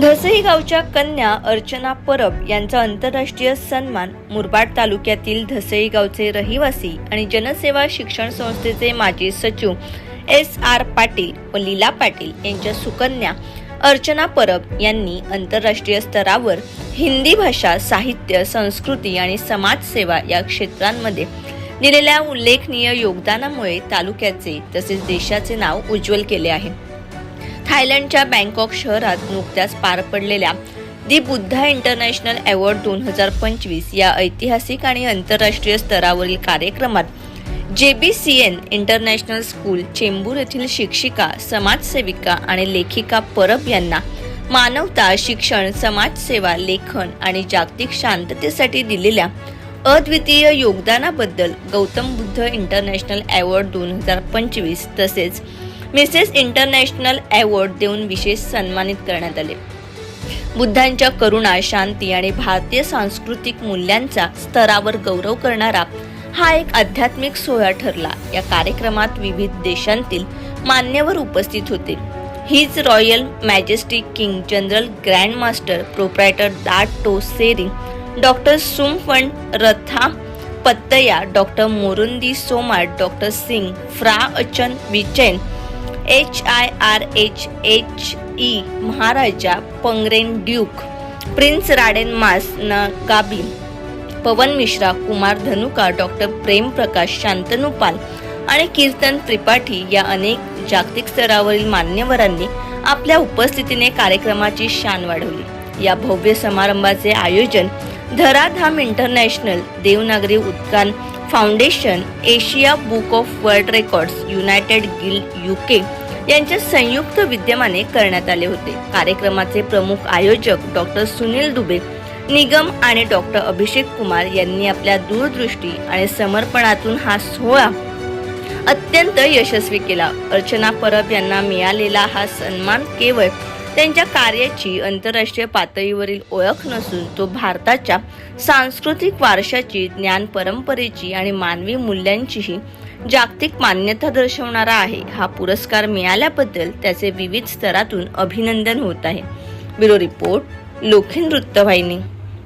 धसई गावच्या कन्या अर्चना परब यांचा आंतरराष्ट्रीय सन्मान मुरबाड तालुक्यातील धसई गावचे रहिवासी आणि जनसेवा शिक्षण संस्थेचे माजी सचिव एस आर पाटील व लीला पाटील यांच्या सुकन्या अर्चना परब यांनी आंतरराष्ट्रीय स्तरावर हिंदी भाषा साहित्य संस्कृती आणि समाजसेवा या क्षेत्रांमध्ये दिलेल्या उल्लेखनीय योगदानामुळे तालुक्याचे तसेच देशाचे नाव उज्ज्वल केले आहे. थायलंडच्या बँकॉक शहरात नुकत्याच पार पडलेल्या दी बुद्धा इंटरनॅशनल अवॉर्ड दोन हजार पंचवीस या ऐतिहासिक आणि आंतरराष्ट्रीय स्तरावरील कार्यक्रमात J B C N international school Chembur येथील शिक्षिका समाजसेविका आणि लेखिका परब यांना मानवता शिक्षण समाजसेवा लेखन आणि जागतिक शांततेसाठी दिलेल्या अद्वितीय योगदानाबद्दल गौतम बुद्ध इंटरनॅशनल अवॉर्ड दोन हजार पंचवीस तसेच मिसेस इंटरनॅशनल अवॉर्ड देऊन विशेष सन्मानित करण्यात आले. बुद्धांच्या करुणा शांती आणि भारतीय सांस्कृतिक मूल्यांचा स्तरावर गौरव करणारा हा एक आध्यात्मिक सोहळा ठरला. या कार्यक्रमात विविध देशांतील मान्यवर उपस्थित होते. हीच royal majestic king general grand master proprietor Dato Seri doctor सुमफण रथा पत्तया डॉक्टर मोरुंदी सोमार doctor Singh Fra अचन विचैन H I R H H E Maharaja Pangeran duke prince Raden Mas Gabi Pawan Mishra Kumar Dhanuka doctor Prem Prakash Shantanupal आणि कीर्तन त्रिपाठी या अनेक जागतिक स्तरावरील मान्यवरांनी आपल्या उपस्थितीने कार्यक्रमाची शान वाढवली. या भव्य समारंभाचे आयोजन Dharadham international Devanagari उत्कान foundation Asia book of world records united guild UK यांच्या संयुक्त विद्यमाने करण्यात आले होते. कार्यक्रमाचे प्रमुख आयोजक डॉक्टर सुनील दुबे निगम आणि डॉक्टर अभिषेक कुमार यांनी आपल्या दूरदृष्टी आणि समर्पणातून हा सोहळा अत्यंत यशस्वी केला. अर्चना परब यांना मिळालेला हा सन्मान केवळ त्यांच्या कार्याची आंतरराष्ट्रीय पातळीवरील ओळख नसून तो भारताच्या सांस्कृतिक वारशाची ज्ञान परंपरेची आणि मानवी मूल्यांचीही जागतिक मान्यता दर्शवणारा आहे. हा पुरस्कार मिळाल्याबद्दल त्याचे विविध स्तरातून अभिनंदन होत आहे. ब्युरो रिपोर्ट लोखीन वृत्तवाहिनी.